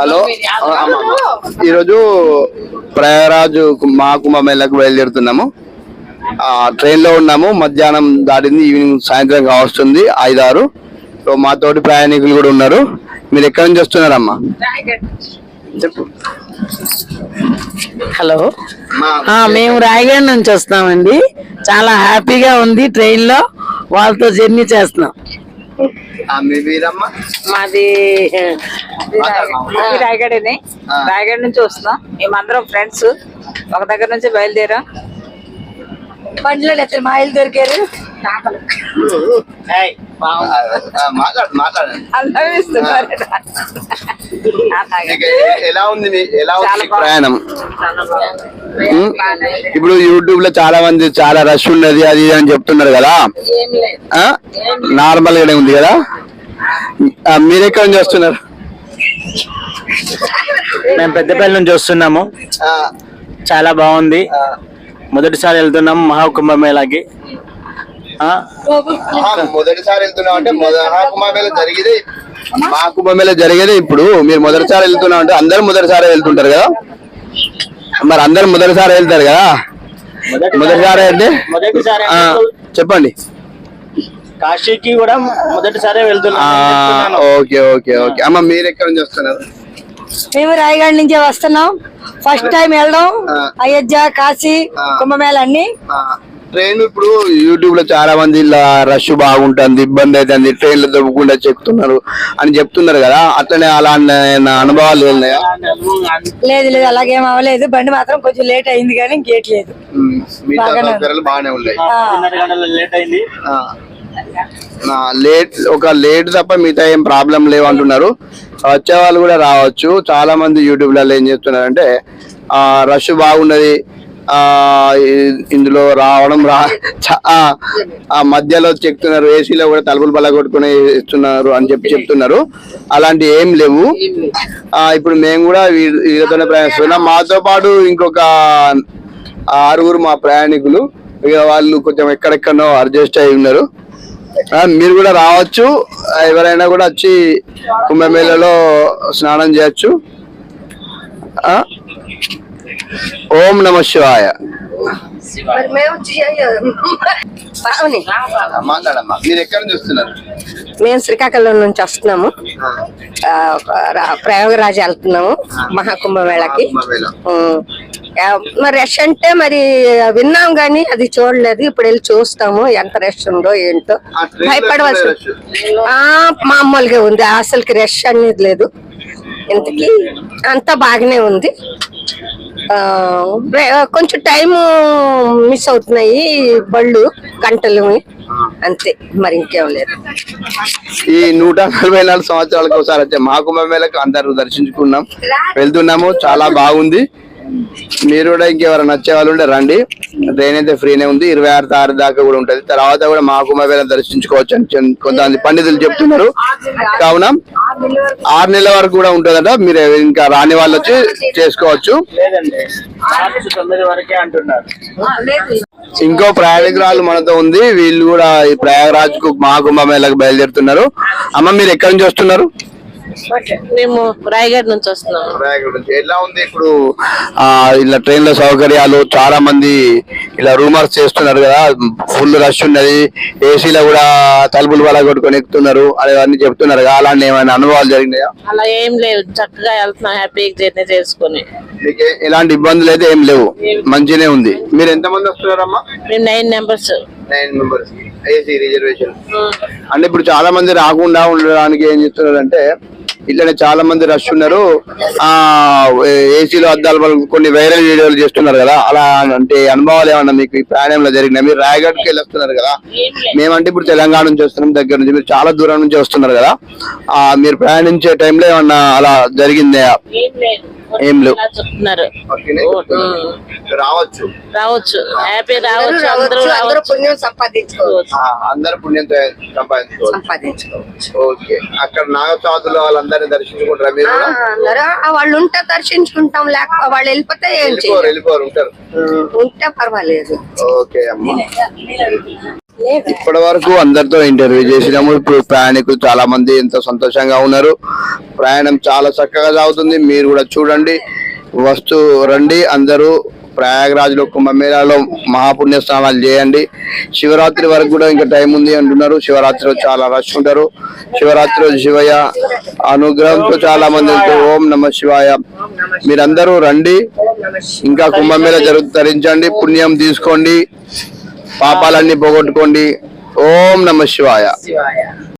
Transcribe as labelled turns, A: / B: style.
A: Hello? ఈరోజు ప్రయాగరాజు మా కుంభమేళకు బయలుదేరుతున్నాము. ఆ, ట్రైన్లో ఉన్నాము. మధ్యాహ్నం దాటింది ఈవినింగ్ సాయంత్రం కావస్తుంది ఐదారు. సో మా తోటి ప్రయాణికులు కూడా ఉన్నారు. మీరు ఎక్కడి నుంచి వస్తున్నారమ్మా? చెప్పు.
B: హలో. మేము రాయగఢ నుంచి వస్తామండి చాలా హ్యాపీగా ఉంది ట్రైన్లో వాళ్ళతో జర్నీ చేస్తున్నాం.
A: మీ వీరమ్మ?
C: మాది మాది రాయగడనే. రాయగడ నుంచి వస్తున్నాం. మేమందరం ఫ్రెండ్స్ ఒక దగ్గర నుంచి బయలుదేరాం. బండిలో మా ఇల్లు దొరికారు.
A: ఎలా ఉంది మీ- ఎలా ఉంది ప్రయాణం? ఇప్పుడు యూట్యూబ్లో చాలా మంది చాలా రష్ ఉన్నది అది అని చెప్తున్నారు కదా?
C: ఏం లేదు.
A: ఆ? నార్మల్ గానే ఉంది కదా? ఆ, మీరు ఎక్కడి నుంచి వస్తున్నారు?
D: మేము పెద్దపల్లి నుంచి వస్తున్నాము. చాలా బాగుంది. మొదటిసారి వెళ్తున్నాము మహాకుంభమేళాకి.
A: మొదటిసారి వెళ్తున్నాం అంటే మహాకుంభమేళ జరిగేదే మహాకుంభమేళ జరిగేదే ఇప్పుడు. మీరు మొదటిసారి వెళ్తున్నాం అంటే అందరూ మొదటిసారి వెళ్తుంటారు కదా? మరి అందరు మొదటిసారి వెళ్తారు కదా? మొదటిసారి అంటే చెప్పండి.
D: కాశీకి కూడా మొదటిసారి
A: ఆ,
D: వెళ్తున్నాము
A: ఓకే ఓకే ఓకే. అమ్మ మీరు ఎక్కడి నుంచి వస్తున్నారు?
E: మేము రాయగఢ నుంచే వస్తున్నాం. ఫస్ట్ టైం వెళ్ళడం. అయోధ్య కాశీ. కుంభమేళ అన్ని.
A: ఆ, ట్రైన్ ఇప్పుడు యూట్యూబ్లో చాలా మంది ఇలా రష్ బాగుంటుంది ఇబ్బంది అవుతుంది ట్రైన్లు దొబ్బకుండా చెప్తున్నారు అని చెప్తున్నారు కదా అట్లనే అలాంటి అనుభవాలు ఉన్నాయా
E: లేదు లేదు అలాగేం అవ్వలేదు. బండి మాత్రం కొంచెం లేట్ అయింది కానీ ఇంకేట్ లేదు. బాగానే
A: ఉన్నాయి.
D: లేట్ అయింది.
A: లేట్ ఒక లేట్ తప్ప మిగతా ఏం ప్రాబ్లం లేవు అంటున్నారు వచ్చే వాళ్ళు కూడా రావచ్చు. చాలా మంది యూట్యూబ్లలో ఏం చేస్తున్నారంటే ఆ రష్ బాగున్నది ఇందులో రావడం రా చ- ఆ, మధ్యలో చెప్తున్నారు ఏసీలో కూడా తలుపులు బల కొట్టుకుని ఇస్తున్నారు అని చెప్పి చెప్తున్నారు. అలాంటి ఏం లేవు. ఇప్పుడు మేము కూడా వీ- వీళ్ళతోనే ప్రయాణిస్తున్నాం. మాతో పాటు ఇంకొక ఆరుగురు మా ప్రయాణికులు ఇక వాళ్ళు కొంచెం ఎక్కడెక్కడో అడ్జస్ట్ అయి ఉన్నారు. మీరు కూడా రావచ్చు. ఎవరైనా కూడా వచ్చి కుంభమేళలో స్నానం చేయొచ్చు. ఆ? ఓం నమ శివాయ. మాట్లాడమ్మా మీరు ఎక్కడ నుంచి వస్తున్నారు?
E: మేము శ్రీకాకుళం నుంచి వస్తున్నాము. ప్రయాగరాజ్ వెళ్తున్నాము మహాకుంభమేళకి. మరి రష్ అంటే మరి విన్నాం గానీ అది చూడలేదు. ఇప్పుడు వెళ్ళి చూస్తాము ఎంత రష్ ఉందో ఏంటో. భయపడవలసి మామూలుగా ఉంది. అసలుకి రష్ అనేది లేదు. ఇంతకీ అంతా బాగానే ఉంది. ఆ, కొంచెం టైం మిస్ అవుతున్నాయి బళ్ళు గంటలు అంతే మరి ఇంకేం లేదు.
A: ఈ నూట నలభై నాలుగు సంవత్సరాలకు ఒకసారి వచ్చే మహాకుంభమేళకు అందరూ దర్శించుకున్నాం. వెళ్తున్నాము చాలా బాగుంది. మీరు కూడా ఇంకెవరైనా వచ్చే వాళ్ళు ఉంటే రండి. ట్రైన్ అయితే ఫ్రీనే ఉంది. ఇరవై ఆరు తారీఖు దాకా కూడా ఉంటది. తర్వాత కూడా మహాకుంభమేళ దర్శించుకోవచ్చు అని కొంతమంది పండితులు చెప్తున్నారు. కావున ఆరు నెలల వరకు కూడా ఉంటుందట. మీరు ఇంకా రాని వాళ్ళు వచ్చి చేసుకోవచ్చు. ఇంకో ప్రయాణికురాలు మనతో ఉంది. వీళ్ళు కూడా ఈ ప్రయాగరాజ్కు మహాకుంభమేళకు బయలుదేరుతున్నారు. అమ్మ మీరు ఎక్కడి నుంచి వస్తున్నారు?
B: మేము రాయగఢ నుంచి వస్తున్నాం.
A: ప్రయాగరాజ్ నుంచి. ఎలా ఉంది ఇప్పుడు ఇలా ట్రైన్లో సౌకర్యాలు? చాలా మంది ఇలా రూమర్స్ చేస్తున్నారు కదా. ఫుల్ రష్ ఉన్నది. ఏసీలో కూడా తలుపులు వల్ల కొట్టుకొని ఎక్కుతున్నారు అవన్నీ చెప్తున్నారు కదా. అలాంటి ఏమైనా అనుభవాలు జరిగినాయా?
B: అలా ఏం లేవు. చక్కగా వెళ్తున్నాం హ్యాపీగా జర్నీ చేసుకుని.
A: మీకు ఎలాంటి ఇబ్బందులు అయితే ఏం లేవు. మంచిగానే ఉంది. మీరు ఎంత మంది వస్తున్నారమ్మా?
B: మేము nine numbers
A: nine members. AC reservation. అంటే ఇప్పుడు చాలా మంది రాకుండా ఉండడానికి ఏం చేస్తున్నారు అంటే ఇట్లనే చాలా మంది రష్ ఉన్నారు. ఆ ఏసీలో అద్దాలు కొన్ని వైరల్ వీడియోలు చేస్తున్నారు కదా అలా అంటే అనుభవాలు ఏమన్నా మీకు ఈ ప్రయాణంలో జరిగిన మీరు రాయగఢ్కి వెళ్ళి వస్తున్నారు కదా మేమంటే ఇప్పుడు తెలంగాణ నుంచి వస్తున్నాం దగ్గర నుంచి మీరు చాలా దూరం నుంచి వస్తున్నారు కదా ఆ మీరు ప్రయాణించే టైంలో ఏమన్నా అలా జరిగిందా?
B: ఏం
A: లేవు.
B: చెప్తున్నారు.
A: రావచ్చు.
B: రావచ్చు. హ్యాపీ రావచ్చు. అందరూ
E: అందరూ
B: రావచ్చు.
E: పుణ్యం సంపాదించుకోవచ్చు.
A: అందరు పుణ్యం సంపాదించుకోవచ్చు.
E: సంపాదించుకోవచ్చు.
A: ఓకే. అక్కడ నాగసాధులు వాళ్ళందరినీ దర్శించుకుంటారా మీరు?
E: ఆ,
A: కూడా?
E: అందరూ ఆ వాళ్ళు ఉంటే దర్శించుకుంటాం లేక వాళ్ళు వెళ్ళిపోతే
A: వెళ్ళిపోరు ఉంటారు.
E: ఉంటే పర్వాలేదు.
A: ఓకే అమ్మా. ఇప్పటి వరకు అందరితో ఇంటర్వ్యూ చేసినాము. ఇప్పుడు ప్రయాణికులు చాలా మంది ఎంతో సంతోషంగా ఉన్నారు. ప్రయాణం చాలా చక్కగా సాగుతుంది. మీరు కూడా చూడండి. వస్తూ రండి. అందరూ ప్రయాగరాజులు కుంభమేళాలో మహాపుణ్య స్నానాలు చేయండి. శివరాత్రి వరకు కూడా ఇంకా టైం ఉంది అంటున్నారు. శివరాత్రిలో చాలా రష్ ఉంటారు. శివరాత్రి రోజు శివయ్య అనుగ్రహంతో చాలా మంది ఓం నమ శివాయ. మీరందరూ రండి. ఇంకా కుంభమేళ జరుగు ధరించండి. పుణ్యం తీసుకోండి. పాపాలన్నీ పోగొట్టుకోండి. ఓం నమ శివాయ.